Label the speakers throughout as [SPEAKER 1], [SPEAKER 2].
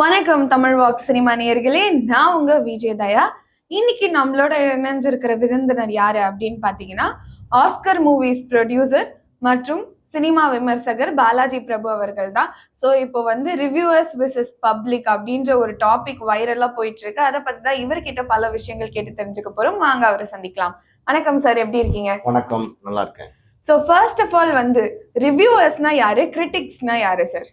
[SPEAKER 1] வணக்கம் Tamil walk cinema நேயர்களே. நான் உங்க விஜய் தயா. இன்னைக்கு நம்மளோட இணைஞ்சிருக்கிற விருந்தினர் யாரு அப்படின்னு பாத்தீங்கன்னா ஆஸ்கர் மூவிஸ் ப்ரொடியூசர் மற்றும் சினிமா விமர்சகர் பாலாஜி பிரபு அவர்கள் தான். ஸோ இப்போ வந்து ரிவ்யூவர்ஸ் விசஸ் பப்ளிக் அப்படின்ற ஒரு டாபிக் வைரலா போயிட்டு இருக்கு அதை பத்தி தான் இவர்கிட்ட பல விஷயங்கள் கேட்டு தெரிஞ்சுக்க போறோம். வாங்க அவரை சந்திக்கலாம். வணக்கம் சார் எப்படி இருக்கீங்க?
[SPEAKER 2] வணக்கம் நல்லா இருக்கேன்.
[SPEAKER 1] ஸோ ஃபர்ஸ்ட் ஆஃப் ஆல் வந்து ரிவ்யூவர்ஸ்னா யாரு? கிரிட்டிக்ஸ்னா யாரு சார்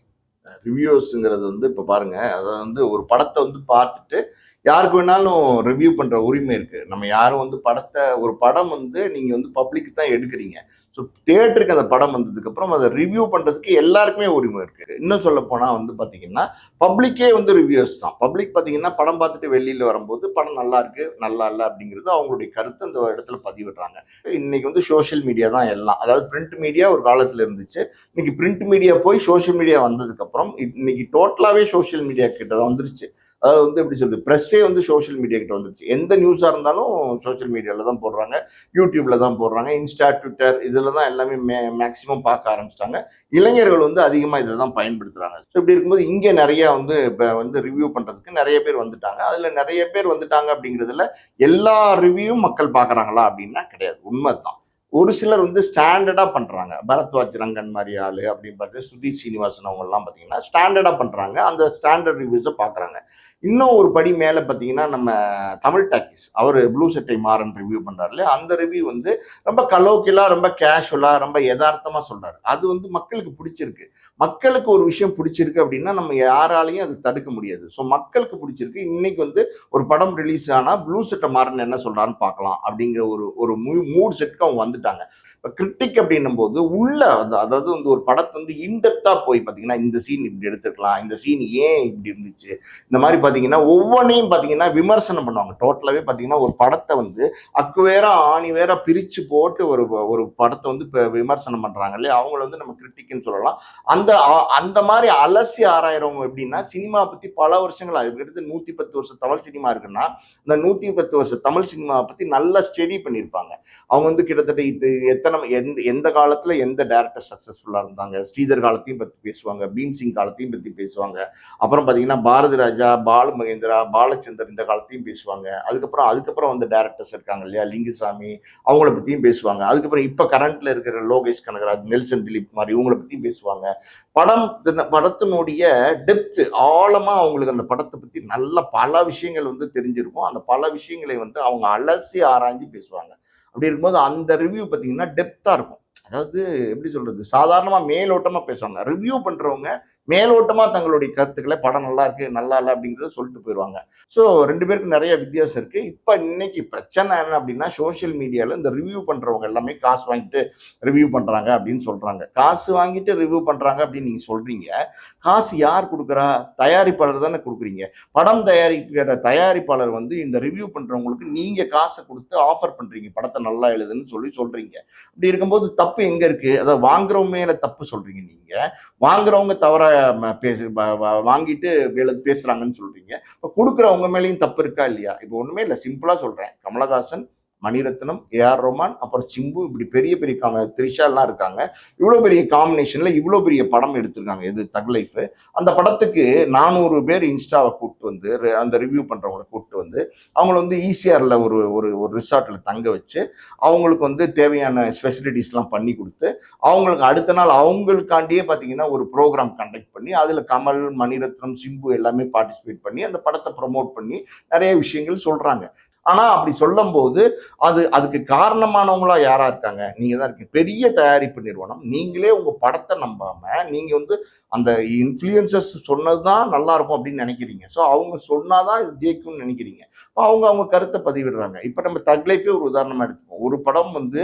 [SPEAKER 2] ரிவ்யூஸுங்கிறது வந்து இப்போ பாருங்கள் அதாவது வந்து ஒரு படத்தை வந்து பார்த்துட்டு யாருக்கு வேணாலும் ரிவ்யூ பண்ணுற உரிமை இருக்குது நம்ம யாரும் வந்து படத்தை ஒரு படம் வந்து நீங்கள் வந்து பப்ளிக் தான் எடுக்கிறீங்க. ஸோ தேட்டருக்கு அந்த படம் வந்ததுக்கு அப்புறம் அதை ரிவ்யூ பண்ணுறதுக்கு எல்லாருக்குமே உரிமை இருக்குது இன்னும் சொல்ல போனால் வந்து பார்த்தீங்கன்னா பப்ளிக்கே வந்து ரிவ்யூஸ் தான். பப்ளிக் பார்த்தீங்கன்னா படம் பார்த்துட்டு வெளியில் வரும்போது படம் நல்லா இருக்கு நல்லா இல்லை அப்படிங்கிறது அவங்களுடைய கருத்து அந்த இடத்துல பதிவிடுறாங்க. இன்னைக்கு வந்து சோஷியல் மீடியா தான் எல்லாம். அதாவது பிரிண்ட் மீடியா ஒரு காலத்தில் இருந்துச்சு. இன்னைக்கு பிரிண்ட் மீடியா போய் சோஷியல் மீடியா வந்ததுக்கப்புறம் இன்னைக்கு டோட்டலாகவே சோஷியல் மீடியா கிட்ட தான் வந்துருச்சு. அதாவது வந்து எப்படி சொல்றது ப்ரெஸ்ஸே வந்து சோஷியல் மீடியா கிட்ட வந்துருச்சு. எந்த நியூஸாக இருந்தாலும் சோஷியல் மீடியாவில் தான் போடுறாங்க யூடியூப்ல தான் போடுறாங்க இன்ஸ்டா ட்விட்டர் இதில் தான் எல்லாமே மே மேக்ஸிமம் பார்க்க ஆரம்பிச்சிட்டாங்க. இளைஞர்கள் வந்து அதிகமாக இதை தான் பயன்படுத்துகிறாங்க ஸோ இப்படி இருக்கும்போது இங்கே நிறைய வந்து இப்போ வந்து ரிவ்யூ பண்ணுறதுக்கு நிறைய பேர் வந்துட்டாங்க. அதில் நிறைய பேர் வந்துட்டாங்க அப்படிங்கிறதுல எல்லா ரிவ்யூவும் மக்கள் பார்க்குறாங்களா அப்படின்னா கிடையாது. உண்மை தான் ஒரு சிலர் வந்து ஸ்டாண்டர்டாக பண்ணுறாங்க பரத்வாஜ் ரங்கன் மாதிரி ஆள் அப்படின்னு பார்த்து சுதீர் சீனிவாசன் அவங்கெல்லாம் பார்த்தீங்கன்னா ஸ்டாண்டர்டாக பண்ணுறாங்க அந்த ஸ்டாண்டர்ட் ரிவ்யூஸை பார்க்குறாங்க. இன்னும் ஒரு படி மேலே பார்த்தீங்கன்னா நம்ம தமிழ் டாக்கிஸ் அவர் ப்ளூ சட்டை மாறன் ரிவ்யூ பண்ணுறாருல அந்த ரிவ்யூ வந்து ரொம்ப கலோக்கியலாக ரொம்ப கேஷுவலாக ரொம்ப யதார்த்தமாக சொல்கிறாரு அது வந்து மக்களுக்கு பிடிச்சிருக்கு. மக்களுக்கு ஒரு விஷயம் பிடிச்சிருக்கு அப்படின்னா நம்ம யாராலையும் அதை தடுக்க முடியாது. ஸோ மக்களுக்கு பிடிச்சிருக்கு. இன்னைக்கு வந்து ஒரு படம் ரிலீஸ் ஆனால் ப்ளூ செட்டை மாறன் என்ன சொல்கிறான்னு பார்க்கலாம் அப்படிங்கிற ஒரு ஒரு மூட் செட்டுக்கு அவங்க வந்துட்டாங்க. இப்போ கிரிட்டிக் அப்படின்னும் போது உள்ள வந்து அதாவது வந்து ஒரு படத்தை வந்து இன்டெப்த்தாக போய் பார்த்தீங்கன்னா இந்த சீன் இப்படி எடுத்துக்கலாம் இந்த சீன் ஏன் இப்படி இருந்துச்சு இந்த மாதிரி பார்த்தீங்கன்னா ஒவ்வொன்றையும் பார்த்தீங்கன்னா விமர்சனம் பண்ணுவாங்க. டோட்டலாகவே பார்த்தீங்கன்னா ஒரு படத்தை வந்து அக்கு வேற ஆணி வேற பிரித்து போட்டு ஒரு ஒரு படத்தை வந்து இப்போ விமர்சனம் பண்ணுறாங்க இல்லையா? அவங்கள வந்து நம்ம கிரிட்டிக்னு சொல்லலாம். அந்த அந்த அந்த மாதிரி அலசி ஆராயிறவங்க எப்படின்னா சினிமா பற்றி பல வருஷங்கள் அதுக்கடுத்து நூற்றி பத்து வருஷம் தமிழ் சினிமா இருக்குன்னா இந்த நூற்றி பத்து வருஷம் தமிழ் சினிமாவை பற்றி நல்லா ஸ்டடி பண்ணியிருப்பாங்க. அவங்க வந்து கிட்டத்தட்ட இது எத்தனை எந்த எந்த காலத்தில் எந்த டேரக்டர் சக்ஸஸ்ஃபுல்லாக இருந்தாங்க? ஸ்ரீதர் காலத்தையும் பற்றி பேசுவாங்க பீம் சிங் காலத்தையும் பற்றி பேசுவாங்க. அப்புறம் பாத்தீங்கன்னா பாரதி ராஜா பாலு மகேந்திரா பாலச்சந்தர் இந்த காலத்தையும் பேசுவாங்க. அதுக்கப்புறம் அதுக்கப்புறம் வந்து டேரக்டர்ஸ் இருக்காங்க இல்லையா? லிங்குசாமி அவங்கள பற்றியும் பேசுவாங்க. அதுக்கப்புறம் இப்போ கரண்ட்ல இருக்கிற லோகேஷ் கனகராஜ் நெல்சன் திலீப் மாதிரி இவங்களை பற்றியும் பேசுவாங்க. படம் படத்தினுடைய டெப்த் ஆழமாக அவங்களுக்கு அந்த படத்தை பற்றி நல்ல பல விஷயங்கள் வந்து தெரிஞ்சிருக்கும். அந்த பல விஷயங்களை வந்து அவங்க அலசி ஆராய்ஞ்சு பேசுவாங்க. அப்படி இருக்கும்போது அந்த ரிவ்யூ பார்த்தீங்கன்னா டெப்த்தாக இருக்கும். அதாவது எப்படி சொல்கிறது சாதாரணமாக மேலோட்டமாக பேசுவாங்க. ரிவ்யூ பண்றவங்க மேலோட்டமாக தங்களுடைய கருத்துக்களை படம் நல்லா இருக்கு நல்லா இல்லை அப்படிங்கிறத சொல்லிட்டு போயிடுவாங்க ஸோ ரெண்டு பேருக்கு நிறைய வித்தியாசம் இருக்கு. இப்போ இன்னைக்கு பிரச்சனை என்ன அப்படின்னா சோஷியல் மீடியாவில் இந்த ரிவ்யூ பண்ணுறவங்க எல்லாமே காசு வாங்கிட்டு ரிவ்யூ பண்ணுறாங்க அப்படின்னு சொல்கிறாங்க காசு வாங்கிட்டு ரிவ்யூ பண்ணுறாங்க அப்படின்னு நீங்கள் சொல்கிறீங்க காசு யார் கொடுக்குறா? தயாரிப்பாளர் தானே கொடுக்குறீங்க. படம் தயாரிக்கிற தயாரிப்பாளர் வந்து இந்த ரிவ்யூ பண்ணுறவங்களுக்கு நீங்கள் காசை கொடுத்து ஆஃபர் பண்ணுறீங்க படத்தை நல்லா எழுதுன்னு சொல்லி சொல்கிறீங்க அப்படி இருக்கும்போது தப்பு எங்கே இருக்குது அதை வாங்குறவங்க மேலே தப்பு சொல்கிறீங்க நீங்கள் வாங்குறவங்க தவறாக பேசு வாங்கிட்டு வேலை பேசுறாங்கன்னு சொல்றீங்க. இப்போ கொடுக்குறவங்க மேலேயும் தப்பு இருக்கா இல்லையா? இப்போ ஒன்றுமே இல்லை. சிம்பிளா சொல்றேன். கமலஹாசன் மணிரத்னம் ஏஆர் ரோமான் அப்புறம் சிம்பு இப்படி பெரிய பெரிய காம த்ரிஷாலாம் இருக்காங்க. இவ்வளோ பெரிய காம்பினேஷனில் இவ்வளோ பெரிய படம் எடுத்திருக்காங்க இது தக் லைஃப் அந்த படத்துக்கு நானூறு பேர் இன்ஸ்டாவை கூப்பிட்டு வந்து அந்த ரிவ்யூ பண்ணுறவங்களை கூப்பிட்டு வந்து அவங்கள வந்து ஈசிஆரில் ஒரு ஒரு ஒரு ரிசார்ட்டில் தங்க வச்சு அவங்களுக்கு வந்து தேவையான ஸ்பெசிலிட்டிஸ்லாம் பண்ணி கொடுத்து அவங்களுக்கு அடுத்த நாள் அவங்களுக்காண்டியே பார்த்தீங்கன்னா ஒரு ப்ரோக்ராம் கண்டக்ட் பண்ணி அதில் கமல் மணிரத்னம் சிம்பு எல்லாமே பார்ட்டிசிபேட் பண்ணி அந்த படத்தை ப்ரமோட் பண்ணி நிறைய விஷயங்கள் சொல்கிறாங்க ஆனால் அப்படி சொல்லும்போது அது அதுக்கு காரணமானவங்களா யாரா இருக்காங்க? நீங்கள் தான் இருக்கீங்க. பெரிய தயாரிப்பு நிறுவனம். நீங்களே உங்கள் படத்தை நம்பாம நீங்கள் வந்து அந்த இன்ஃப்ளூயன்சர்ஸ் சொன்னதுதான் நல்லா இருக்கும் அப்படின்னு நினைக்கிறீங்க. ஸோ அவங்க சொன்னாதான் இது ஜெயிக்கும்னு நினைக்கிறீங்க. அவங்க அவங்க கருத்தை பதிவிடுறாங்க. இப்போ நம்ம தக்லைஃபே ஒரு உதாரணமாக எடுத்துப்போம் ஒரு படம் வந்து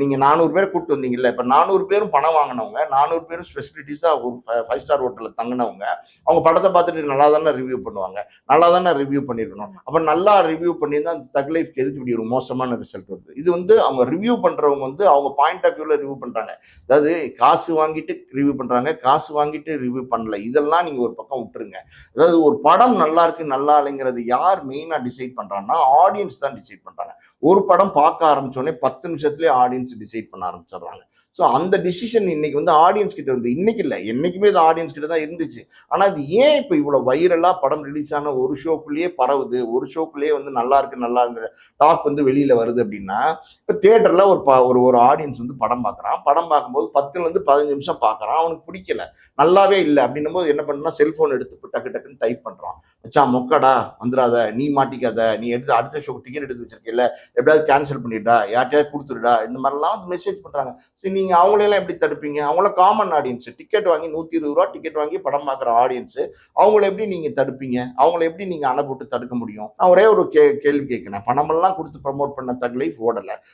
[SPEAKER 2] நீங்கள் நானூறு பேர் கூப்பிட்டு வந்தீங்கல்ல இப்போ நானூறு பேரும் பணம் வாங்கினவங்க நானூறு பேரும் ஸ்பெசிலிட்டிஸாக ஒரு ஃபைவ் ஸ்டார் ஹோட்டலில் தங்கினவங்க அவங்க படத்தை பார்த்துட்டு நல்லா தானே ரிவ்யூ பண்ணுவாங்க நல்லா தானே ரிவ்யூ பண்ணியிருக்கணும் அப்போ நல்லா ரிவ்யூ பண்ணியிருந்தால் அந்த தக் லைஃப்க்கு எதுக்கு இப்படி ஒரு மோசமான ரிசல்ட் வருது? இது வந்து அவங்க ரிவ்யூ பண்ணுறவங்க வந்து அவங்க பாயிண்ட் ஆஃப் வியூவில் ரிவ்யூ பண்ணுறாங்க அதாவது காசு வாங்கிட்டு ரிவ்யூ பண்ணுறாங்க காசு வாங்கிட்டு ரிவ்யூ பண்ணல. இதெல்லாம் நீங்கள் ஒரு பக்கம் விட்டுருங்க. அதாவது ஒரு படம் நல்லா இருக்கு நல்லா இல்லைங்கிறது யார் மெயினாக டிசைட் பண்ணுறாங்கன்னா ஆடியன்ஸ் தான் டிசைட் பண்ணுறாங்க ஒரு படம் பார்க்க ஆரம்பிச்சோடனே பத்து நிமிஷத்துலேயே ஆடியன்ஸ் டிசைட் பண்ண ஆரம்பிச்சிடுறாங்க. ஸோ அந்த டிசிஷன் இன்னைக்கு வந்து ஆடியன்ஸ் கிட்ட இருந்து இன்னைக்கு இல்லை என்னைக்குமே இது ஆடியன்ஸ் கிட்ட தான் இருந்துச்சு. ஆனால் அது ஏன் இப்போ இவ்வளோ வைரலாக படம் ரிலீஸ் ஆன ஒரு ஷோக்குள்ளேயே பரவுது? ஒரு ஷோக்குள்ளேயே வந்து நல்லா இருக்கு நல்லா இருக்கு டாக் வந்து வெளியில் வருது அப்படின்னா இப்போ தேட்டரில் ஒரு ப- ஒரு ஒரு ஆடியன்ஸ் வந்து படம் பார்க்குறான். படம் பார்க்கும்போது பத்துலேருந்து பதினஞ்சு நிமிஷம் பார்க்குறான். அவனுக்கு பிடிக்கல. நல்லாவே இல்லை அப்படின்னும் போது என்ன பண்ணுன்னா செல்ஃபோன் எடுத்து டக்கு டக்குன்னு டைப் பண்ணுறான் வச்சா மொக்கடா வந்துடாத. நீ மாட்டிக்காத. நீ எடுத்து அடுத்த ஷோக்கு டிக்கெட் எடுத்து வச்சிருக்கல எப்படியாவது கேன்சல் பண்ணிடா யார்ட்டையாவது கொடுத்துருடா இந்த மாதிரிலாம் வந்து மெசேஜ் பண்ணுறாங்க சரி நீங்கள் அவங்களையெல்லாம் எப்படி தடுப்பீங்க? அவங்கள காமன் ஆடியன்ஸ் டிக்கெட் வாங்கி நூற்றி இருபது ரூபா டிக்கெட் வாங்கி படம் பார்க்குற ஆடியன்ஸு அவங்கள எப்படி நீங்கள் தடுப்பீங்க? அவங்கள எப்படி நீங்கள் அனுப்பிட்டு தடுக்க முடியும்? நான் ஒரே ஒரு கே கேள்வி கேட்குறேன். பணமெல்லாம் கொடுத்து ப்ரமோட் பண்ண தக் லைஃப்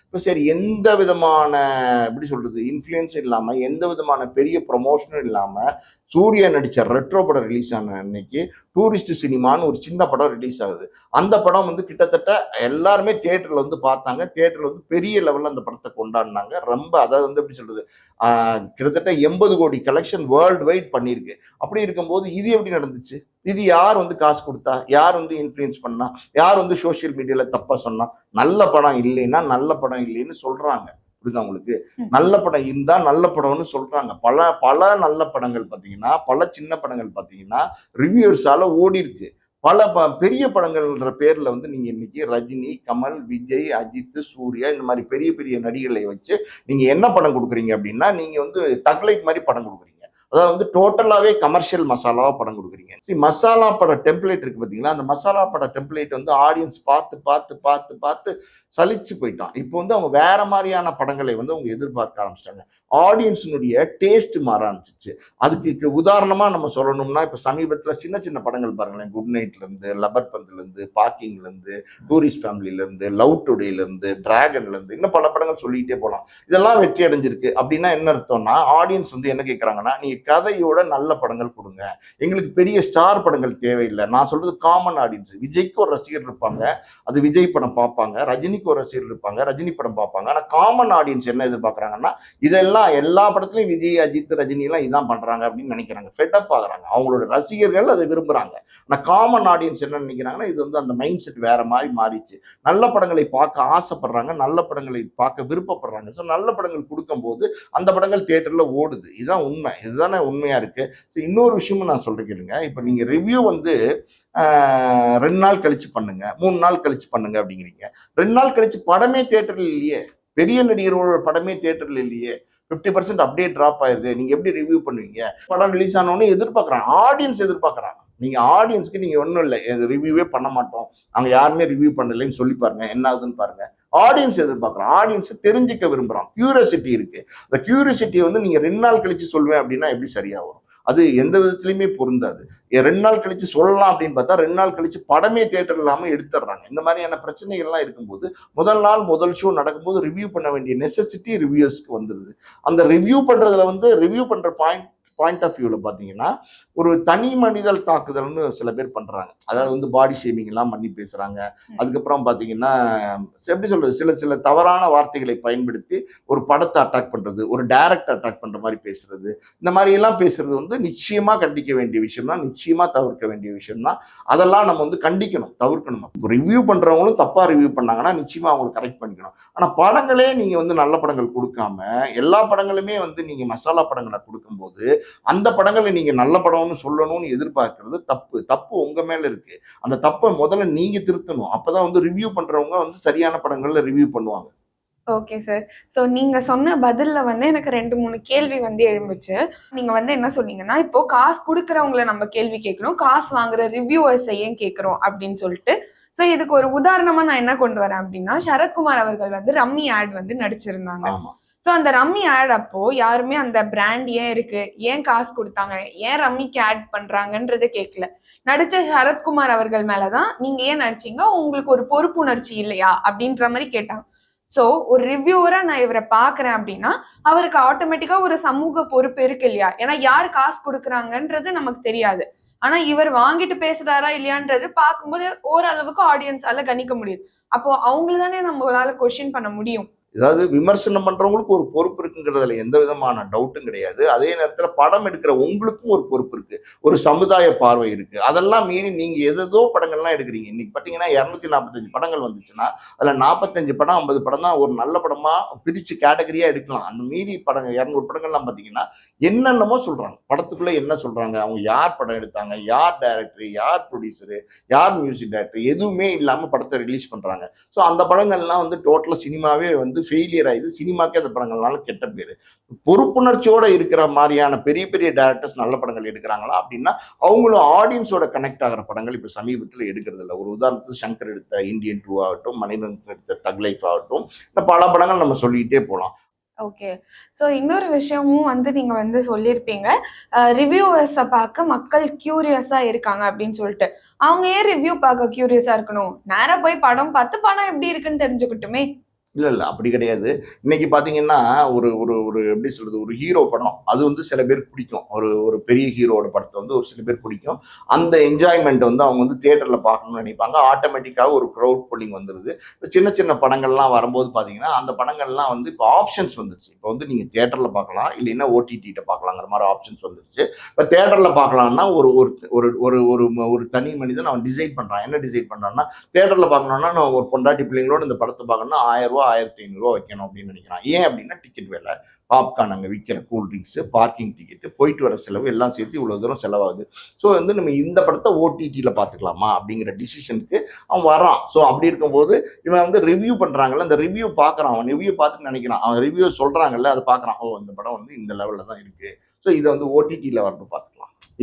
[SPEAKER 2] இப்போ சரி எந்த விதமான எப்படி சொல்கிறது இன்ஃப்ளூயன்ஸ் இல்லாமல் எந்த விதமான பெரிய ப்ரொமோஷனும் இல்லாமல் சூர்யா நடித்த ரெட்ரோ படம் ரிலீஸ் ஆன அன்னைக்கு டூரிஸ்ட் சினிமான்னு ஒரு சின்ன படம் ரிலீஸ் ஆகுது. அந்த படம் வந்து கிட்டத்தட்ட எல்லாருமே தேட்டரில் வந்து பார்த்தாங்க. தேட்டரில் வந்து பெரிய லெவலில் அந்த படத்தை கொண்டாடினாங்க. ரொம்ப அதாவது வந்து எப்படி சொல்கிறது கிட்டத்தட்ட எண்பது கோடி கலெக்ஷன் வேர்ல்டு வைட் பண்ணியிருக்கு. அப்படி இருக்கும்போது இது எப்படி நடந்துச்சு? இது யார் வந்து காசு கொடுத்தா? யார் வந்து இன்ஃப்ளூயன்ஸ் பண்ணா? யார் வந்து சோஷியல் மீடியாவில் தப்பாக சொன்னா? நல்ல படம் இல்லைன்னா நல்ல படம் இல்லைன்னு சொல்கிறாங்க புரியுதா உங்களுக்கு. நல்ல படம் இருந்தா நல்ல படம்னு சொல்றாங்க. பல பல நல்ல படங்கள் பாத்தீங்கன்னா பல சின்ன படங்கள் பாத்தீங்கன்னா ரிவ்யூவர்ஸால ஓடி இருக்கு பல ப பெரிய படங்கள்ன்ற பேர்ல வந்து நீங்க இன்னைக்கு ரஜினி கமல் விஜய் அஜித் சூர்யா இந்த மாதிரி பெரிய பெரிய நடிகர்களை வச்சு நீங்க என்ன படம் கொடுக்குறீங்க அப்படின்னா நீங்க வந்து தக்லைட் மாதிரி படம் கொடுக்குறீங்க. அதாவது வந்து டோட்டலாவே கமர்ஷியல் மசாலாவா படம் கொடுக்குறீங்க. சரி மசாலா பட டெம்ப்ளேட் இருக்கு பாத்தீங்களா? அந்த மசாலா பட டெம்ப்ளேட் வந்து ஆடியன்ஸ் பார்த்து பார்த்து பார்த்து பார்த்து சலிச்சு போயிட்டான். இப்போ வந்து அவங்க வேற மாதிரியான படங்களை வந்து அவங்க எதிர்பார்க்க ஆரம்பிச்சிட்டாங்க. ஆடியன்ஸினுடைய டேஸ்ட் மாற ஆரம்பிச்சிச்சு. அதுக்கு உதாரணமாக உதாரணமா நம்ம சொல்லணும்னா இப்போ சமீபத்தில் சின்ன சின்ன படங்கள் பாருங்களேன். குட் நைட்ல இருந்து லபர் பார்க்கிங்லேருந்து பார்க்கிங்ல இருந்து டூரிஸ்ட் ஃபேமிலில இருந்து லவ் டுடேல இருந்து டிராகன்ல இருந்து இன்னும் பல படங்கள் சொல்லிக்கிட்டே போகலாம் இதெல்லாம் வெற்றி அடைஞ்சிருக்கு. அப்படின்னா என்ன அர்த்தம்னா ஆடியன்ஸ் வந்து என்ன கேட்குறாங்கன்னா நீங்க கதையோட நல்ல படங்கள் கொடுங்க. எங்களுக்கு பெரிய ஸ்டார் படங்கள் தேவையில்லை. நான் சொல்றது காமன் ஆடியன்ஸ் விஜய்க்கு ஒரு ரசிகர் இருப்பாங்க. அது விஜய் படம் பார்ப்பாங்க. ரஜினிக்கு ஒரு ரசிகர் இருப்பாங்க ரஜினி படம் பார்ப்பாங்க. ஆனால் காமன் ஆடியன்ஸ் என்ன எதிர்பார்க்குறாங்கன்னா இதெல்லாம் எல்லா படத்துலையும் விஜய் அஜித் ரஜினி எல்லாம் இதான் பண்றாங்க அப்படின்னு நினைக்கிறாங்க. ஃபெட்டப் ஆகுறாங்க. அவங்களோட ரசிகர்கள் அதை விரும்புறாங்க. ஆனால் காமன் ஆடியன்ஸ் என்ன நினைக்கிறாங்கன்னா இது வந்து அந்த மைண்ட் செட் வேற மாதிரி மாறிச்சு நல்ல படங்களை பார்க்க ஆசைப்படுறாங்க நல்ல படங்களை பார்க்க விருப்பப்படுறாங்க. ஸோ நல்ல படங்கள் கொடுக்கும்போது அந்த படங்கள் தியேட்டர்ல ஓடுது. இதுதான் உண்மை. இதுதானே உண்மையாக இருக்கு. இன்னொரு விஷயமும் நான் சொல்கிறேன் கேளுங்க. இப்போ நீங்கள் ரிவ்யூ வந்து ரெண்டு நாள் கழிச்சு பண்ணுங்க மூணு நாள் கழிச்சு பண்ணுங்க அப்படிங்கிறீங்க. ரெண்டு நாள் கழிச்சு படமே தேட்டரில் இல்லையே. பெரிய நடிகரோட படமே தேட்டரில் இல்லையே. ஃபிஃப்டி பர்சன்ட் அப்படியே ட்ராப் ஆயிருது. நீங்க எப்படி ரிவ்யூ பண்ணுவீங்க? படம் ரிலீஸ் ஆனோடனே எதிர்பார்க்குறாங்க. ஆடியன்ஸ் எதிர்பார்க்குறாங்க. நீங்க ஆடியன்ஸ்க்கு நீங்க ஒன்றும் இல்லை. ரிவ்யூவே பண்ண மாட்டோம். அவங்க யாருமே ரிவ்யூ பண்ணலைன்னு சொல்லி பாருங்க. என்ன ஆகுதுன்னு பாருங்க. ஆடியன்ஸ் எதிர்பார்க்குறோம் ஆடியன்ஸ் தெரிஞ்சுக்க விரும்புகிறோம் கியூரியாசிட்டி இருக்குது அந்த கியூரியாசிட்டியை வந்து நீங்கள் ரெண்டு நாள் கழிச்சு சொல்லுவேன் அப்படின்னா எப்படி சரியாக வரும் அது எந்த விதத்துலயுமே பொருந்தாது. ரெண்டு நாள் கழிச்சு சொல்லலாம் அப்படின்னு பார்த்தா ரெண்டு நாள் கழிச்சு படமே தியேட்டர் இல்லாமல் எடுத்துடுறாங்க இந்த மாதிரியான பிரச்சனைகள்லாம் இருக்கும்போது முதல் நாள் முதல் ஷோ நடக்கும்போது ரிவ்யூ பண்ண வேண்டிய நெசசிட்டி ரிவ்யூஸ்க்கு வந்துருது. அந்த ரிவ்யூ பண்றதுல வந்து ரிவ்யூ பண்ற பாயிண்ட் பாயிண்ட் ஆஃப் வியூவில் பார்த்தீங்கன்னா ஒரு தனி மனிதல் தாக்குதல்னு சில பேர் பண்றாங்க. அதாவது வந்து பாடி ஷேமிங் எல்லாம் பண்ணி பேசுறாங்க. அதுக்கப்புறம் பார்த்தீங்கன்னா எப்படி சொல்றது? சில சில தவறான வார்த்தைகளை பயன்படுத்தி ஒரு படத்தை அட்டாக் பண்றது ஒரு டைரக்ட் அட்டாக் பண்ற மாதிரி பேசுறது. இந்த மாதிரி எல்லாம் பேசுறது வந்து நிச்சயமா கண்டிக்க வேண்டிய விஷயம் தான் நிச்சயமா தவிர்க்க வேண்டிய விஷயம் தான் அதெல்லாம் நம்ம வந்து கண்டிக்கணும் தவிர்க்கணும். ரிவ்யூ பண்றவங்களும் தப்பா ரிவ்யூ பண்ணாங்கன்னா நிச்சயமா அவங்களை கரெக்ட் பண்ணிக்கணும். ஆனா படங்களே நீங்க வந்து நல்ல படங்கள் கொடுக்காம எல்லா படங்களுமே வந்து நீங்க மசாலா படங்களை கொடுக்கும்போது அந்த படங்களை நீங்க நல்ல படம்னு சொல்லணும்னு எதிர்பார்க்கறது தப்பு. தப்பு உங்க மேல இருக்கு. அந்த தப்பை முதல்ல நீங்க திருத்தணும். அப்பதான் வந்து ரிவ்யூ பண்றவங்க வந்து சரியான படங்கள்ல ரிவ்யூ பண்ணுவாங்க.
[SPEAKER 1] ஓகே சார் ஸோ நீங்க சொன்ன பதில்ல வந்து எனக்கு ரெண்டு மூணு கேள்வி வந்து எழும்புச்சு. நீங்க வந்து என்ன சொன்னீங்கன்னா இப்போ காசு கொடுக்கறவங்கள நம்ம கேள்வி கேட்கணும் காசு வாங்குற ரிவ்யூவர்ஸ் ஏன் கேட்கறோம் அப்படின்னு சொல்லிட்டு. ஸோ இதுக்கு ஒரு உதாரணமா நான் என்ன கொண்டு வரேன் அப்படின்னா சரத்குமார் அவர்கள் வந்து ரம்மி ஆட் வந்து நடிச்சிருந்தாங்க. ஸோ அந்த ரம்மி ஆட் அப்போ யாருமே அந்த பிராண்ட் ஏன் இருக்கு? ஏன் காசு கொடுத்தாங்க? ஏன் ரம்மிக்கு ஆட் பண்றாங்கன்றது கேட்கல நடிச்ச சரத்குமார் அவர்கள் மேலதான் நீங்க ஏன் நடிச்சீங்க? உங்களுக்கு ஒரு பொறுப்புணர்ச்சி இல்லையா? அப்படின்ற மாதிரி கேட்டாங்க. ஸோ ஒரு ரிவ்யூவரா நான் இவரை பாக்குறேன் அப்படின்னா அவருக்கு ஆட்டோமேட்டிக்கா ஒரு சமூக பொறுப்பு இருக்கு இல்லையா? ஏன்னா யார் காசு கொடுக்குறாங்கன்றது நமக்கு தெரியாது. ஆனா இவர் வாங்கிட்டு பேசுறாரா இல்லையான்றது பார்க்கும்போது ஓரளவுக்கு ஆடியன்ஸால கணிக்க முடியுது. அப்போ அவங்கள தானே நம்மளால கொஸ்டின் பண்ண முடியும்.
[SPEAKER 2] ஏதாவது விமர்சனம் பண்றவங்களுக்கு ஒரு பொறுப்பு இருக்குங்கிறதுல எந்த விதமான டவுட்டும் கிடையாது. அதே நேரத்துல படம் எடுக்கிற உங்களுக்கும் ஒரு பொறுப்பு இருக்கு. ஒரு சமுதாய பார்வை இருக்கு. அதெல்லாம் மீறி நீங்க எதோ படங்கள்லாம் எடுக்கிறீங்க. இன்னைக்கு பாத்தீங்கன்னா இரநூத்தி நாற்பத்தஞ்சு படங்கள் வந்துச்சுன்னா அதுல நாற்பத்தஞ்சு படம் ஐம்பது படம் தான் ஒரு நல்ல படமா பிரிச்சு கேட்டகரியா எடுக்கலாம். அந்த மீறி படங்கள் இரநூறு படங்கள்லாம் பாத்தீங்கன்னா என்னென்னமோ சொல்றாங்க. படத்துக்குள்ள என்ன சொல்றாங்க? அவங்க யார் படம் எடுத்தாங்க? யார் டைரக்டர் யார் ப்ரொடியூசரு யார் மியூசிக் டைரக்டர் எதுவுமே இல்லாம படத்தை ரிலீஸ் பண்றாங்க. ஸோ அந்த படங்கள்லாம் வந்து டோட்டலா சினிமாவே வந்து ஃபெயிலியர் ஆகுது சினிமாக்கே அந்த படங்கள்னால கெட்ட பேரு. பொறுப்புணர்ச்சியோட இருக்கிற மாதிரியான பெரிய பெரிய டேரக்டர்ஸ் நல்ல படங்கள் எடுக்கிறாங்களா? அப்படின்னா அவங்களும் ஆடியன்ஸோட கனெக்ட் ஆகிற படங்கள் இப்போ சமீபத்தில் எடுக்கிறது இல்லை. ஒரு உதாரணத்துக்கு சங்கர் எடுத்த இந்தியன் டூ ஆகட்டும் மனிதன் எடுத்த தக் லைஃப் ஆகட்டும் இந்த பல படங்கள் நம்ம சொல்லிக்கிட்டே போகலாம்
[SPEAKER 1] ஓகே. ஸோ இன்னொரு விஷயமும் வந்து நீங்க வந்து சொல்லியிருப்பீங்க. ரிவ்யூவர்ஸை பார்க்க மக்கள் கியூரியஸா இருக்காங்க அப்படின்னு சொல்லிட்டு. அவங்க ஏன் ரிவ்யூ பார்க்க கியூரியஸா இருக்கணும்? நேரா போய் படம் பார்த்து படம் எப்படி இருக்குன்னு தெரிஞ்சுக்கிட்டுமே.
[SPEAKER 2] இல்லை இல்லை. அப்படி கிடையாது. இன்னைக்கு பார்த்தீங்கன்னா ஒரு ஒரு ஒரு எப்படி சொல்றது ஒரு ஹீரோ படம் அது வந்து சில பேருக்கு பிடிக்கும். ஒரு ஒரு பெரிய ஹீரோட படத்தை வந்து ஒரு சில பேர் பிடிக்கும். அந்த என்ஜாய்மெண்ட் வந்து அவங்க வந்து தேட்டரில் பார்க்கணும்னு நினைப்பாங்க. ஆட்டோமேட்டிக்காக ஒரு க்ரௌட் புல்லிங் வந்துடுது இப்போ சின்ன சின்ன படங்கள்லாம் வரும்போது பார்த்தீங்கன்னா அந்த படங்கள்லாம் வந்து இப்போ ஆப்ஷன்ஸ் வந்துருச்சு. இப்போ வந்து நீங்கள் தியேட்டரில் பார்க்கலாம் இல்லைன்னா ஓடிடிட்ட பார்க்கலாங்கிற மாதிரி ஆப்ஷன்ஸ் வந்துருச்சு. இப்போ தேட்டரில் பார்க்கலாம்னா ஒரு ஒரு ஒரு ஒரு ஒரு ஒரு தனி மனிதன் அவன் டிசைட் பண்ணுறான் என்ன டிசைட் பண்ணுறான்னா தேட்டரில் பார்க்கணுன்னா நான் ஒரு பொண்டாட்டி பிள்ளைங்களோட இந்த படத்தை பார்க்கணும்னா ஆயிரம் ஐநூறுரூவா ஆயிரத்தி ஐநூறுரூவா வைக்கணும் அப்படின்னு நினைக்கிறான். ஏன் அப்படின்னா டிக்கெட் விலை. பாப்கார்ன் அங்கே விற்கிற கூல்ட்ரிங்க்ஸு பார்க்கிங் டிக்கெட்டு போயிட்டு வர செலவு எல்லாம் சேர்த்து இவ்வளோ தூரம் செலவாகுது. ஸோ வந்து நம்ம இந்த படத்தை ஓடிடியில் பார்த்துக்கலாமா அப்படிங்கிற டிசிஷனுக்கு அவன் வரான் ஸோ அப்படி இருக்கும்போது இவன் வந்து ரிவ்யூ பண்ணுறாங்கல்ல அந்த ரிவ்யூ பார்க்குறான். அவன் ரிவ்யூ பார்த்துட்டு நினைக்கிறான். அவன் ரிவ்யூ சொல்கிறாங்கல்ல அதை பார்க்குறான். ஓ இந்த படம் வந்து இந்த லெவலில் தான் இருக்குது ஸோ இதை வந்து ஓடிடியில் வரணும் பார்த்து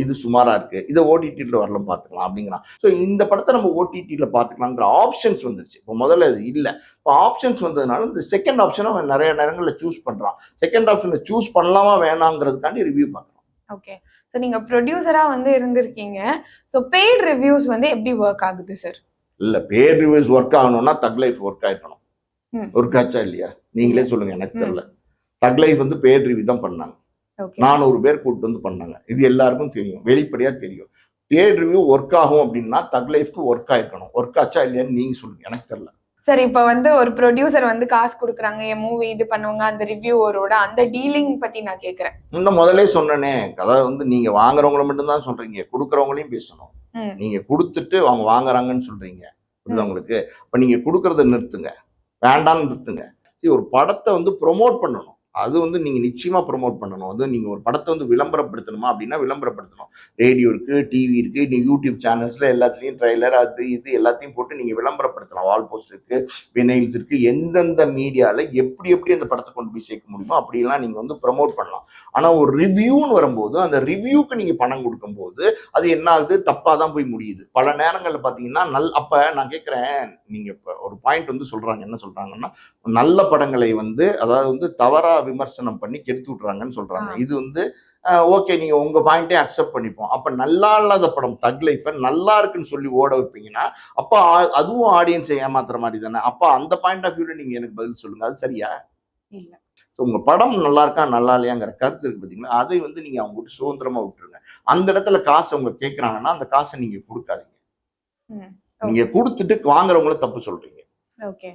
[SPEAKER 2] இது சுமாரா இருக்கு. இதை ஓடிடியில் வரலாம் பார்த்துக்கலாம் அப்படிங்கிறான். ஸோ இந்த படத்தை நம்ம ஓடிடியில் பார்த்துக்கலாங்கிற ஆப்ஷன்ஸ் வந்துருச்சு. இப்போ முதல்ல அது இல்லை. இப்போ ஆப்ஷன்ஸ் வந்ததுனால இந்த செகண்ட் ஆப்ஷனை அவன் நிறைய நேரங்களில் சூஸ் பண்ணுறான் செகண்ட் ஆப்ஷனை சூஸ் பண்ணலாமா வேணாங்கிறதுக்காண்டி ரிவ்யூ பார்க்குறான்.
[SPEAKER 1] ஓகே ஸோ நீங்க ப்ரொடியூசரா வந்து இருந்திருக்கீங்க. ஸோ பெய்ட் ரிவ்யூஸ் வந்து எப்படி ஒர்க் ஆகுது சார்
[SPEAKER 2] இல்லை பேர் ரிவ்யூஸ் ஒர்க் ஆகணும்னா தக் லைஃப் ஒர்க் ஆயிருக்கணும்
[SPEAKER 1] ம்.
[SPEAKER 2] ஒர்க் ஆச்சா இல்லையா? நீங்களே சொல்லுங்க எனக்கு. தெரியல. தக் லைஃப் வந்து பேர் ரிவ்யூ தான் பண்ணாங்க. நானூறு பேர் கூப்பிட்டு வந்து பண்ணாங்க. இது எல்லாருக்கும் தெரியும். வெளிப்படையா தெரியும். பேட் ரிவ்யூ ஒர்க் ஆகும் அப்படின்னா தக் லைஃப்க்கு ஒர்க் ஆயிருக்கணும். ஒர்க் ஆச்சா இல்லையான்னு நீங்க சொல்லுங்க. எனக்கு தெரியல.
[SPEAKER 1] சார் இப்போ வந்து ஒரு ப்ரொடியூசர் வந்து காசு கொடுக்குறாங்க. என் மூவி இது பண்ணுவாங்க. அந்த ரிவ்யூவரோட அந்த டீலிங் பத்தி நான் கேக்குறேன்.
[SPEAKER 2] இன்னும் முதல்ல சொன்னனே. அதாவது வந்து நீங்க வாங்குறவங்கள மட்டும்தான் சொல்றீங்க. கொடுக்குறவங்களையும் பேசணும். நீங்க கொடுத்துட்டு அவங்க வாங்குறாங்கன்னு சொல்றீங்க. புரியுதா உங்களுக்கு? நீங்க கொடுக்கறத நிறுத்துங்க. வேண்டாம்னு நிறுத்துங்க. ஒரு படத்தை வந்து ப்ரொமோட் பண்ணணும். அது வந்து நீங்கள் நிச்சயமாக ப்ரொமோட் பண்ணணும். வந்து நீங்கள் ஒரு படத்தை வந்து விளம்பரப்படுத்தணுமா அப்படின்னா விளம்பரப்படுத்தணும். ரேடியோ இருக்குது டிவி இருக்குது நீ யூடியூப் சேனல்ஸில் எல்லாத்துலேயும் ட்ரைலர் அது இது எல்லாத்தையும் போட்டு நீங்கள் விளம்பரப்படுத்தலாம். வால் போஸ்ட் இருக்கு வினைல்ஸ் இருக்குது எந்தெந்த மீடியாவில் எப்படி எப்படி அந்த படத்தை கொண்டு போய் சேர்க்க முடியுமோ அப்படிலாம் நீங்கள் வந்து ப்ரமோட் பண்ணலாம். ஆனால் ஒரு ரிவ்யூன்னு வரும்போது அந்த ரிவ்யூக்கு நீங்கள் பணம் கொடுக்கும்போது அது என்ன ஆகுது? தப்பாக தான் போய் முடியுது. பல நேரங்களில் பார்த்தீங்கன்னா நல் அப்போ நான் கேட்குறேன் நீங்க இப்ப ஒரு பாயிண்ட் வந்து சொல்றாங்க. என்ன சொல்றாங்கன்னா நல்ல படங்களை வந்து அதாவது வந்து தவறா விமர்சனம் பண்ணி கெடுத்து விட்றாங்கன்னு சொல்றாங்க.
[SPEAKER 1] ஆ.
[SPEAKER 2] இது வந்து ஓகே நீங்க உங்க பாயிண்டே அக்செப்ட் பண்ணிப்போம். அப்ப நல்லா இல்லாத படம் தக் லைஃபை நல்லா இருக்குன்னு சொல்லி ஓட வைப்பீங்கன்னா அப்ப அதுவும் ஆடியன்ஸை ஏமாத்துற மாதிரி தானே. அப்ப அந்த பாயிண்ட் ஆஃப் வியூல நீங்க எனக்கு பதில் சொல்லுங்க. அது சரியா?
[SPEAKER 1] இல்ல.
[SPEAKER 2] ஸோ உங்க படம் நல்லா இருக்கா நல்லா இல்லையாங்கிற கருத்து இருக்கு பார்த்தீங்களா அதை வந்து நீங்க அவங்க கிட்ட சுதந்திரமா விட்டுருங்க. அந்த இடத்துல காசு அவங்க கேட்கறாங்கன்னா அந்த காசை நீங்க கொடுக்காதீங்க. நீங்க கொடுத்துட்டு வாங்குறவங்கள தப்பு சொல்றீங்க.
[SPEAKER 1] ஓகே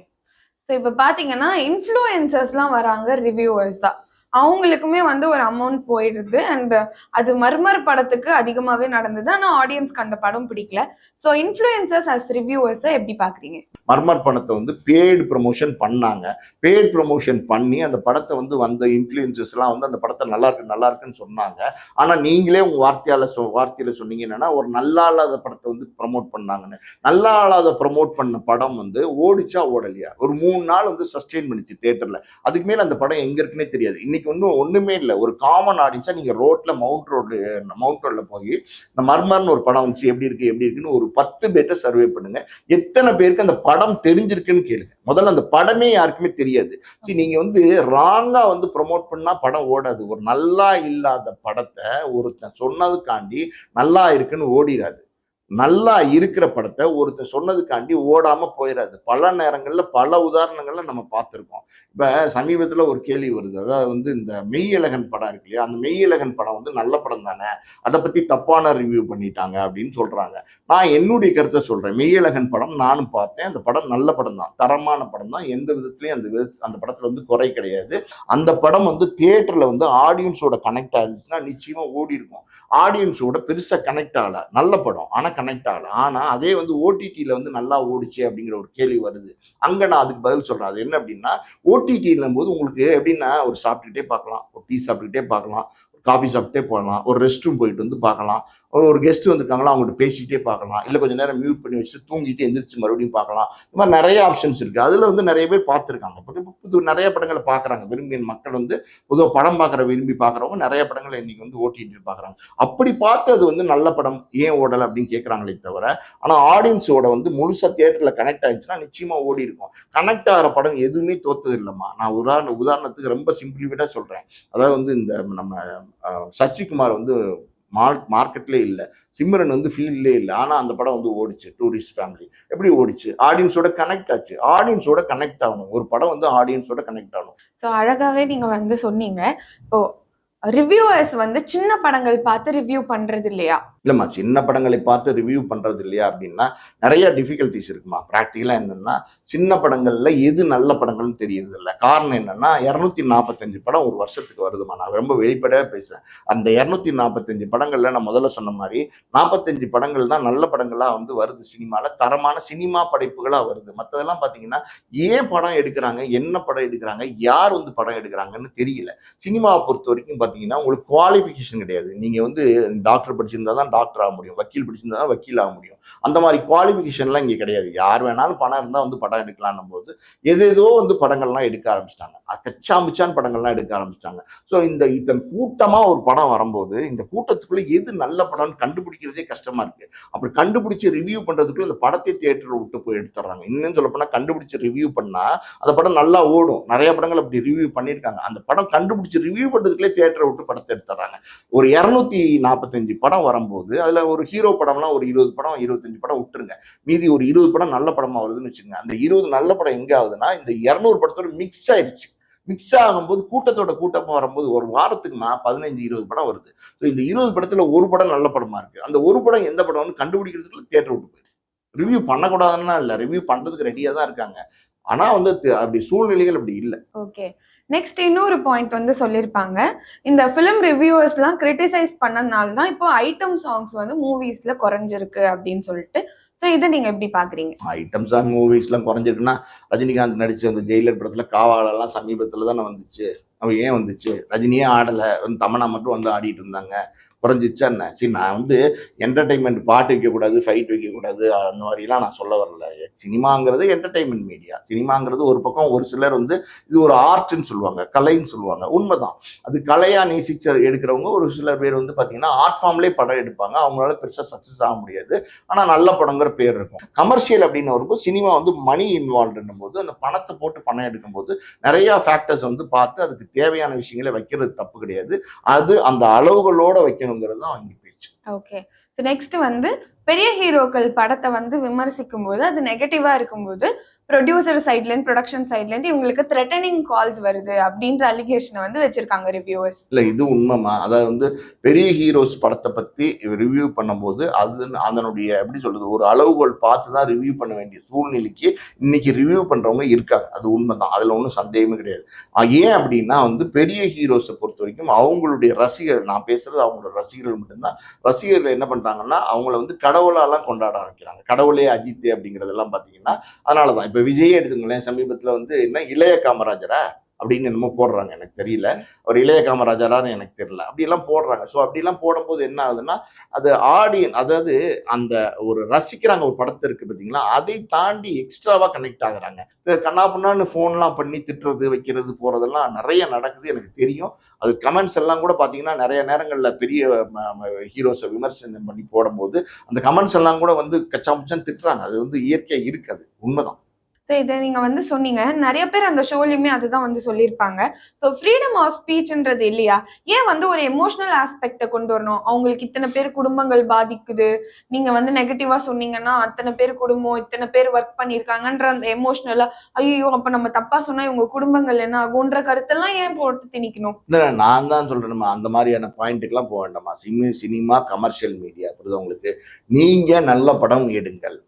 [SPEAKER 1] ஸோ இப்போ பார்த்தீங்கன்னா இன்ஃப்ளூயன்சர்ஸ்லாம் வராங்க ரிவ்யூவர்ஸ் தான். அவங்களுக்குமே வந்து ஒரு அமௌண்ட் போயிடுது. அண்ட் அது மர்மர் படத்துக்கு அதிகமாகவே நடந்தது. ஆனால் ஆடியன்ஸ்க்கு அந்த படம் பிடிக்கல. ஸோ இன்ஃப்ளூயன்சர்ஸ் அஸ் ரிவ்யூவர்ஸை எப்படி பார்க்குறீங்க
[SPEAKER 2] மர்மர் படத்தை வந்து பேய்டு ப்ரமோஷன் பண்ணாங்க. பேய்டு ப்ரமோஷன் பண்ணி அந்த படத்தை வந்து வந்த இன்ஃப்ளூயன்சஸ்லாம் வந்து அந்த படத்தை நல்லா இருக்கு நல்லா இருக்குன்னு சொன்னாங்க. ஆனால் நீங்களே உங்கள் வார்த்தையால் சொ வார்த்தையில் சொன்னீங்க என்னன்னா ஒரு நல்லா இல்லாத படத்தை வந்து ப்ரமோட் பண்ணாங்கன்னு. நல்லா இல்லாத ப்ரமோட் பண்ண படம் வந்து ஓடிச்சா ஓடலையா? ஒரு மூணு நாள் வந்து சஸ்டெயின் பண்ணிச்சு தேட்டரில் அதுக்கு மேலே அந்த படம் எங்கே இருக்குன்னே தெரியாது. இன்னைக்கு ஒன்றும் ஒன்றுமே இல்லை. ஒரு காமன் ஆடிச்சா நீங்கள் ரோட்டில் மவுண்ட் ரோடு மவுண்ட் ரோட்ல போய் இந்த மர்மர்னு ஒரு படம் வந்துச்சு எப்படி இருக்கு எப்படி இருக்குன்னு ஒரு பத்து பேர்ட்ட சர்வே பண்ணுங்க. எத்தனை பேருக்கு அந்த படம் தெரிஞ்சிருக்குன்னு கேளுங்க. முதல்ல அந்த படமே யாருக்குமே தெரியாது. சரி நீங்கள் வந்து ராங்காக வந்து ப்ரொமோட் பண்ணால் படம் ஓடாது. ஒரு நல்லா இல்லாத படத்தை ஒருத்தன் சொன்னதுக்காண்டி நல்லா இருக்குன்னு ஓடிடாது நல்லா இருக்கிற படத்தை ஒருத்தர் சொன்னதுக்காண்டி ஓடாம போயிடாது பல நேரங்களில் பல உதாரணங்கள்ல நம்ம பார்த்துருக்கோம். இப்போ சமீபத்துல ஒரு கேள்வி வருது. அதாவது வந்து இந்த மெய்யழகன் படம் இருக்கு இல்லையா? அந்த மெய்யழகன் படம் வந்து நல்ல படம் தானே? அதை பத்தி தப்பான ரிவ்யூ பண்ணிட்டாங்க அப்படின்னு சொல்றாங்க. நான் என்னுடைய கருத்தை சொல்றேன். மெய்யழகன் படம் நானும் பார்த்தேன். அந்த படம் நல்ல படம் தான். தரமான படம் தான். எந்த விதத்துலையும் அந்த வித அந்த படத்துல வந்து குறை கிடையாது. அந்த படம் வந்து தியேட்டர்ல வந்து ஆடியன்ஸோட கனெக்ட் ஆயிருந்துச்சுன்னா நிச்சயமா ஓடி இருக்கும் ஆடியன்ஸோட பெருசா கனெக்ட் ஆகல. நல்ல படம். ஆனால் கனெக்ட் ஆகலை. ஆனால் அதே வந்து ஓடிடியில வந்து நல்லா ஓடிச்சு அப்படிங்கிற ஒரு கேள்வி வருது. அங்கே நான் அதுக்கு பதில் சொல்கிறேன் அது என்ன அப்படின்னா ஓடிடியிலும் போது உங்களுக்கு எப்படின்னா ஒரு சாப்பிட்டுக்கிட்டே பார்க்கலாம். ஒரு டீ சாப்பிட்டுக்கிட்டே பார்க்கலாம். காஃபி சாப்பிட்டே போகலாம். ஒரு ரெஸ்ட் ரூம் போயிட்டு வந்து பார்க்கலாம். ஒரு கெஸ்ட் வந்திருக்காங்களா அவங்கள்ட்ட பேசிக்கிட்டே பார்க்கலாம். இல்லை கொஞ்சம் நேரம் மியூட் பண்ணி வச்சுட்டு தூங்கிட்டு எந்திரிச்சு மறுபடியும் பார்க்கலாம். இந்த மாதிரி நிறைய ஆப்ஷன்ஸ் இருக்குது அதில் வந்து நிறைய பேர் பார்த்துருக்காங்க. புது புது நிறைய படங்களை பார்க்குறாங்க. விரும்பிய மக்கள் வந்து பொதுவாக படம் பார்க்குற விரும்பி பார்க்குறவங்க நிறைய படங்களை இன்றைக்கி வந்து ஓடிடி பார்க்குறாங்க. அப்படி பார்த்து அது வந்து நல்ல படம் ஏன் ஓடலை அப்படின்னு கேட்குறாங்களே தவிர ஆனால் ஆடியன்ஸோட வந்து முழுசா தியேட்டரில் கனெக்ட் ஆயிடுச்சுன்னா நிச்சயமாக ஓடி இருக்கும். கனெக்ட் ஆகிற படம் எதுவுமே தோத்தது இல்லைம்மா. நான் உதாரண உதாரணத்துக்கு ரொம்ப சிம்பிளிஃபைடாக சொல்கிறேன் அதாவது வந்து இந்த நம்ம சசிகுமார் வந்து மார்க் மார்க்கெட்லேயே இல்லை. சிம்ரன் வந்து ஃபீல்ட்லேயே இல்லை. ஆனால் அந்த படம் வந்து ஓடிச்சு. டூரிஸ்ட் ஃபேமிலி எப்படி ஓடிச்சு? ஆடியன்ஸோட கனெக்ட் ஆச்சு. ஆடியன்ஸோட கனெக்ட் ஆகணும். ஒரு படம் வந்து ஆடியன்ஸோட கனெக்ட் ஆகணும்.
[SPEAKER 1] ஸோ அழகாகவே நீங்கள் வந்து சொன்னீங்க. இப்போ ரிவ்யூவர்ஸ் வந்து சின்ன படங்கள் பார்த்து ரிவ்யூ பண்ணுறது இல்லையா
[SPEAKER 2] இல்லைம்மா சின்ன படங்களை பார்த்து ரிவ்யூ பண்ணுறது இல்லையா அப்படின்னா நிறைய டிஃபிகல்ட்டிஸ் இருக்குமா? ப்ராக்டிக்கலாக என்னென்னா சின்ன படங்களில் எது நல்ல படங்கள்னு தெரியறது இல்லை காரணம் என்னென்னா இரநூத்தி நாற்பத்தஞ்சு படம் ஒரு வருஷத்துக்கு வருதுமா நான் ரொம்ப வெளிப்படையாக பேசுகிறேன் அந்த இரநூத்தி நாற்பத்தஞ்சு படங்களில் நான் முதல்ல சொன்ன மாதிரி நாற்பத்தஞ்சு படங்கள் தான் நல்ல படங்களாக வந்து வருது சினிமாவில் தரமான சினிமா படைப்புகளாக வருது. மற்றதெல்லாம் பார்த்தீங்கன்னா ஏன் படம் எடுக்கிறாங்க? என்ன படம் எடுக்கிறாங்க? யார் வந்து படம் எடுக்கிறாங்கன்னு தெரியல. சினிமாவை பொறுத்த வரைக்கும் பார்த்தீங்கன்னா உங்களுக்கு குவாலிஃபிகேஷன் கிடையாது. நீங்கள் வந்து டாக்டர் படிச்சிருந்தா தான் டாக்டர் ஆக முடியும் வக்கீல் பிடிச்சிருந்தா தான் வக்கீல் ஆக முடியும். அந்த மாதிரி குவாலிஃபிகேஷன்லாம் இங்கே கிடையாது. யார் வேணாலும் பணம் இருந்தால் வந்து படம் எடுக்கலாம்னும் போது எது ஏதோ வந்து படங்கள்லாம் எடுக்க ஆரம்பிச்சிட்டாங்க. கச்சாமிச்சான் படங்கள்லாம் எடுக்க ஆரம்பிச்சிட்டாங்க. ஸோ இந்த இத்தனை கூட்டமாக ஒரு படம் வரும்போது இந்த கூட்டத்துக்குள்ளே எது நல்ல படம்னு கண்டுபிடிக்கிறதே கஷ்டமாக இருக்குது அப்படி கண்டுபிடிச்சி ரிவ்யூ பண்ணுறதுக்குள்ளே இந்த படத்தை தியேட்டரை விட்டு போய் எடுத்துடுறாங்க. இன்னும் சொல்லப்போனால் போனால் ரிவ்யூ பண்ணால் அந்த படம் நல்லா ஓடும். நிறைய படங்கள் அப்படி ரிவ்யூ பண்ணியிருக்காங்க. அந்த படம் கண்டுபிடிச்சி ரிவ்யூ பண்ணுறதுக்குள்ளே தியேட்டரை விட்டு படத்தை எடுத்துடுறாங்க. ஒரு இரநூத்தி நாற்பத்தஞ்சு படம் வரும்போது அதில் ஒரு ஹீரோ படம்லாம் ஒரு இருபது படம் இருபத்தஞ்சு படம் விட்டுருங்க. மீதி ஒரு இருபது படம் நல்ல படமாக வருதுன்னு வச்சுக்கோங்க. அந்த இருபது நல்ல படம் எங்கே ஆகுதுன்னா இந்த இரநூறு படத்தோட மிக்ஸ் ஆயிடுச்சு. மிக்ஸ் ஆகும்போது கூட்டத்தோட கூட்டமாக வரும்போது ஒரு வாரத்துக்கு நான் பதினஞ்சு இருபது படம் வருது. ஸோ இந்த இருபது படத்துல ஒரு படம் நல்ல படமா இருக்கு. அந்த ஒரு படம் எந்த படம்னு கண்டுபிடிக்கிறதுக்குள்ள தேட்டர் விட்டு போயிடுது. ரிவ்யூ பண்ணக்கூடாதுன்னா இல்லை. ரிவ்யூ பண்றதுக்கு ரெடியாக தான் இருக்காங்க. ஆனா வந்து அப்படி சூழ்நிலைகள் அப்படி இல்லை.
[SPEAKER 1] ஓகே நெக்ஸ்ட் இன்னொரு பாயிண்ட் வந்து சொல்லியிருப்பாங்க இந்த ஃபிலிம் ரிவ்யூவர்ஸ்லாம் கிரிட்டிசைஸ் பண்ணதுனால தான் இப்போ ஐட்டம் சாங்ஸ் வந்து மூவிஸ்ல குறைஞ்சிருக்கு அப்படின்னு சொல்லிட்டு ஸோ இதை நீங்க எப்படி பார்க்குறீங்க
[SPEAKER 2] ஐட்டம் சாங் மூவிஸ்லாம் குறைஞ்சிருக்குன்னா ரஜினிகாந்த் நடிச்ச அந்த ஜெயிலர் படத்தில் காவாலெல்லாம் சமீபத்துல தானே வந்துச்சு. அவ ஏன் வந்துச்சு? ரஜினியே ஆடலை. வந்து தமனா மட்டும் வந்து ஆடிட்டு இருந்தாங்க. குறைஞ்சிச்சா என்ன? சரி நான் வந்து என்டர்டைன்மெண்ட் பாட்டு வைக்கக்கூடாது ஃபைட் வைக்கக்கூடாது அந்த மாதிரிலாம் நான் சொல்ல வரல. சினிமாங்கிறது என்டர்டைன்மெண்ட் மீடியா சினிமாங்கிறது ஒரு பக்கம் ஒரு சிலர் வந்து இது ஒரு ஆர்ட்னு சொல்லுவாங்க கலைன்னு சொல்லுவாங்க. உண்மைதான். அது கலையாக நேசிச்சு எடுக்கிறவங்க ஒரு சில பேர் வந்து பார்த்தீங்கன்னா ஆர்ட் ஃபார்ம்லேயே படம் எடுப்பாங்க. அவங்களால பெருசாக சக்ஸஸ் ஆக முடியாது. ஆனால் நல்ல படங்கிற பேர் இருக்கும். கமர்ஷியல் அப்படின்னு வரும்போது சினிமா வந்து மணி இன்வால்வ்டுன்னும் போது அந்த பணத்தை போட்டு பணம் எடுக்கும்போது நிறைய ஃபேக்டர்ஸ் வந்து பார்த்து அதுக்கு தேவையான விஷயங்களை வைக்கிறது தப்பு கிடையாது. அது அந்த அளவுகளோட வைக்கணும். வைக்கணுங்கிறது தான் அவங்க பேச்சு.
[SPEAKER 1] ஓகே ஸோ நெக்ஸ்ட் வந்து பெரிய ஹீரோக்கள் படத்தை வந்து விமர்சிக்கும் போது அது நெகட்டிவா இருக்கும்போது ப்ரொடியூசர் சைட்லேருந்து ப்ரொடக்ஷன் சைட்லேருந்து இவங்களுக்கு த்ரெட்டனிங் கால்ஸ் வருது அப்படின்ற அலிகேஷனை வந்து வச்சிருக்காங்க ரிவ்யூவர்ஸ்
[SPEAKER 2] இல்லை இது உண்மைமா அதாவது வந்து பெரிய ஹீரோஸ் படத்தை பற்றி ரிவ்யூ பண்ணும்போது அது அதனுடைய எப்படி சொல்றது ஒரு அளவுகோல் பார்த்து தான் ரிவ்யூ பண்ண வேண்டிய சூழ்நிலைக்கு இன்னைக்கு ரிவ்யூ பண்ணுறவங்க இருக்காங்க. அது உண்மை தான் அதில் ஒன்றும் சந்தேகமே கிடையாது. ஏன் அப்படின்னா வந்து பெரிய ஹீரோஸை பொறுத்த வரைக்கும் அவங்களுடைய ரசிகர்கள் நான் பேசுறது அவங்களோட ரசிகர்கள் மட்டும்தான். ரசிகர்கள் என்ன பண்ணுறாங்கன்னா அவங்கள வந்து கடவுளாலாம் கொண்டாட ஆரம்பிக்கிறாங்க. கடவுளே அஜித் அப்படிங்கிறதெல்லாம் பார்த்தீங்கன்னா அதனால தான் இப்போ விஜயே எடுத்துங்களேன் சமீபத்தில் வந்து என்ன இளைய காமராஜரா அப்படின்னு என்னமோ போடுறாங்க எனக்கு தெரியல. அவர் இளைய காமராஜரான்னு எனக்கு தெரியல. அப்படியெல்லாம் போடுறாங்க. ஸோ அப்படிலாம் போடும்போது என்ன ஆகுதுன்னா அது ஆடியன் அதாவது அந்த ஒரு ரசிக்கிறாங்க ஒரு படத்தை இருக்கு பார்த்தீங்களா அதை தாண்டி எக்ஸ்ட்ராவாக கனெக்ட் ஆகுறாங்க. கண்ணா பண்ணான்னு ஃபோன்லாம் பண்ணி திட்டுறது வைக்கிறது போகிறதெல்லாம் நிறைய நடக்குது எனக்கு தெரியும். அது கமெண்ட்ஸ் எல்லாம் கூட பார்த்தீங்கன்னா நிறைய நேரங்களில் பெரிய ஹீரோஸை விமர்சனம் பண்ணி போடும்போது அந்த கமெண்ட்ஸ் எல்லாம் கூட வந்து கச்சாமுச்சான்னு திட்டுறாங்க. அது வந்து இயற்கையாக இருக்காது உண்மைதான்.
[SPEAKER 1] ஸோ இதை நீங்க வந்து சொன்னீங்க. நிறைய பேர் அந்த ஷோலையுமே அதுதான் வந்து சொல்லியிருப்பாங்க. ஸோ ஃப்ரீடம் ஆஃப் ஸ்பீச்ன்றது இல்லையா? ஏன் வந்து ஒரு எமோஷனல் ஆஸ்பெக்டை கொண்டு வரணும்? அவங்களுக்கு இத்தனை பேர் குடும்பங்கள் பாதிக்குது. நீங்க வந்து நெகட்டிவா சொன்னீங்கன்னா அத்தனை பேர் குடும்பம் இத்தனை பேர் ஒர்க் பண்ணியிருக்காங்கன்ற அந்த எமோஷனலா ஐயோ அப்ப நம்ம தப்பா சொன்னா இவங்க குடும்பங்கள் என்ன ஆகுன்ற கருத்தெல்லாம் ஏன் போட்டு திணிக்கணும்?
[SPEAKER 2] இல்ல, நான் தான் சொல்றேன் அந்த மாதிரியான பாயிண்ட்டுக்கெல்லாம் போக வேண்டாமா சினி சினிமா கமர்ஷியல் மீடியா புரியுதா உங்களுக்கு? நீங்க நல்ல படம் எடுங்கள்.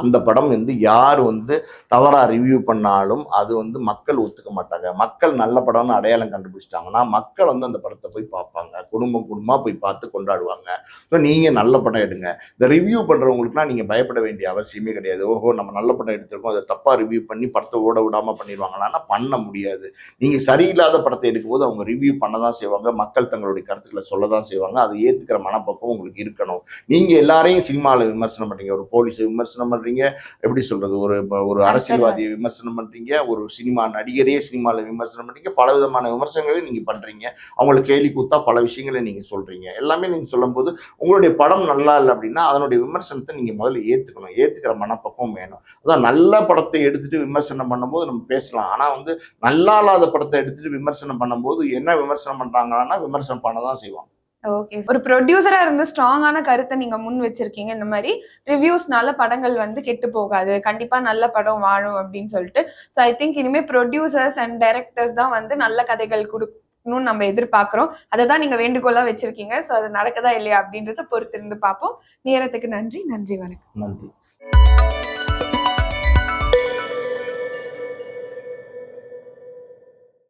[SPEAKER 2] அந்த படம் வந்து யார் வந்து தவறாக ரிவ்யூ பண்ணாலும் அது வந்து மக்கள் ஒத்துக்க மாட்டாங்க. மக்கள் நல்ல படம்னு அடையாளம் கண்டுபிடிச்சிட்டாங்கன்னா மக்கள் வந்து அந்த படத்தை போய் பார்ப்பாங்க. குடும்பம் குடும்பமாக போய் பார்த்து கொண்டாடுவாங்க. ஸோ நீங்கள் நல்ல படம் எடுங்க. இந்த ரிவ்யூ பண்ணுறவங்களுக்குலாம் நீங்கள் பயப்பட வேண்டிய அவசியமே கிடையாது. ஓஹோ நம்ம நல்ல படம் எடுத்திருக்கோம். அதை தப்பாக ரிவ்யூ பண்ணி படத்தை ஓட விடாமல் பண்ணிடுவாங்களான்னா பண்ண முடியாது. நீங்கள் சரியில்லாத படத்தை எடுக்கும்போது அவங்க ரிவ்யூ பண்ண தான் செய்வாங்க. மக்கள் தங்களுடைய கருத்துக்களை சொல்ல தான் செய்வாங்க. அதை ஏற்றுக்கிற மனப்பக்கம் உங்களுக்கு இருக்கணும். நீங்கள் எல்லாரையும் சினிமாவில் விமர்சனம் பண்ணுறீங்க ஒரு போலீஸை விமர்சனம் பண்றீங்க எப்படி சொல்றது? ஒரு ஒரு அரசியல்வாதியை விமர்சனம் பண்றீங்க ஒரு சினிமா நடிகரே சினிமாவில் விமர்சனம் பண்றீங்க பல விதமான விமர்சனங்களை நீங்க பண்றீங்க. அவங்களை கேலி கூத்தா பல விஷயங்களை நீங்க சொல்றீங்க. எல்லாமே நீங்க சொல்லும்போது உங்களுடைய படம் நல்லா இல்லை அப்படின்னா அதனுடைய விமர்சனத்தை நீங்க முதல்ல ஏத்துக்கணும். ஏத்துக்கிற மனப்பக்குவம் வேணும். அதான் நல்ல படத்தை எடுத்துட்டு விமர்சனம் பண்ணும்போது நம்ம பேசலாம். ஆனா வந்து நல்லா இல்லாத படத்தை எடுத்துட்டு விமர்சனம் பண்ணும்போது என்ன விமர்சனம் பண்றாங்கன்னா விமர்சனம் பண்ண தான் செய்வாங்க.
[SPEAKER 1] ஓகே ஒரு ப்ரொடியூசரா இருந்து ஸ்ட்ராங்கான கருத்தை நீங்க முன் வச்சிருக்கீங்க இந்த மாதிரி ரிவ்யூஸ்னால படங்கள் வந்து கெட்டு போகாது. கண்டிப்பா நல்ல படம் வாழும் அப்படின்னு சொல்லிட்டு. ஸோ ஐ திங்க் இனிமே ப்ரொடியூசர்ஸ் அண்ட் டைரக்டர்ஸ் தான் வந்து நல்ல கதைகள் கொடுக்கணும்னு நம்ம எதிர்பார்க்கிறோம். அதை தான் நீங்க வேண்டுகோளா வச்சிருக்கீங்க. ஸோ அது நடக்குதா இல்லையா அப்படின்றத பொறுத்திருந்து பார்ப்போம். நேரத்துக்கு நன்றி. நன்றி வணக்கம்.
[SPEAKER 2] நன்றி.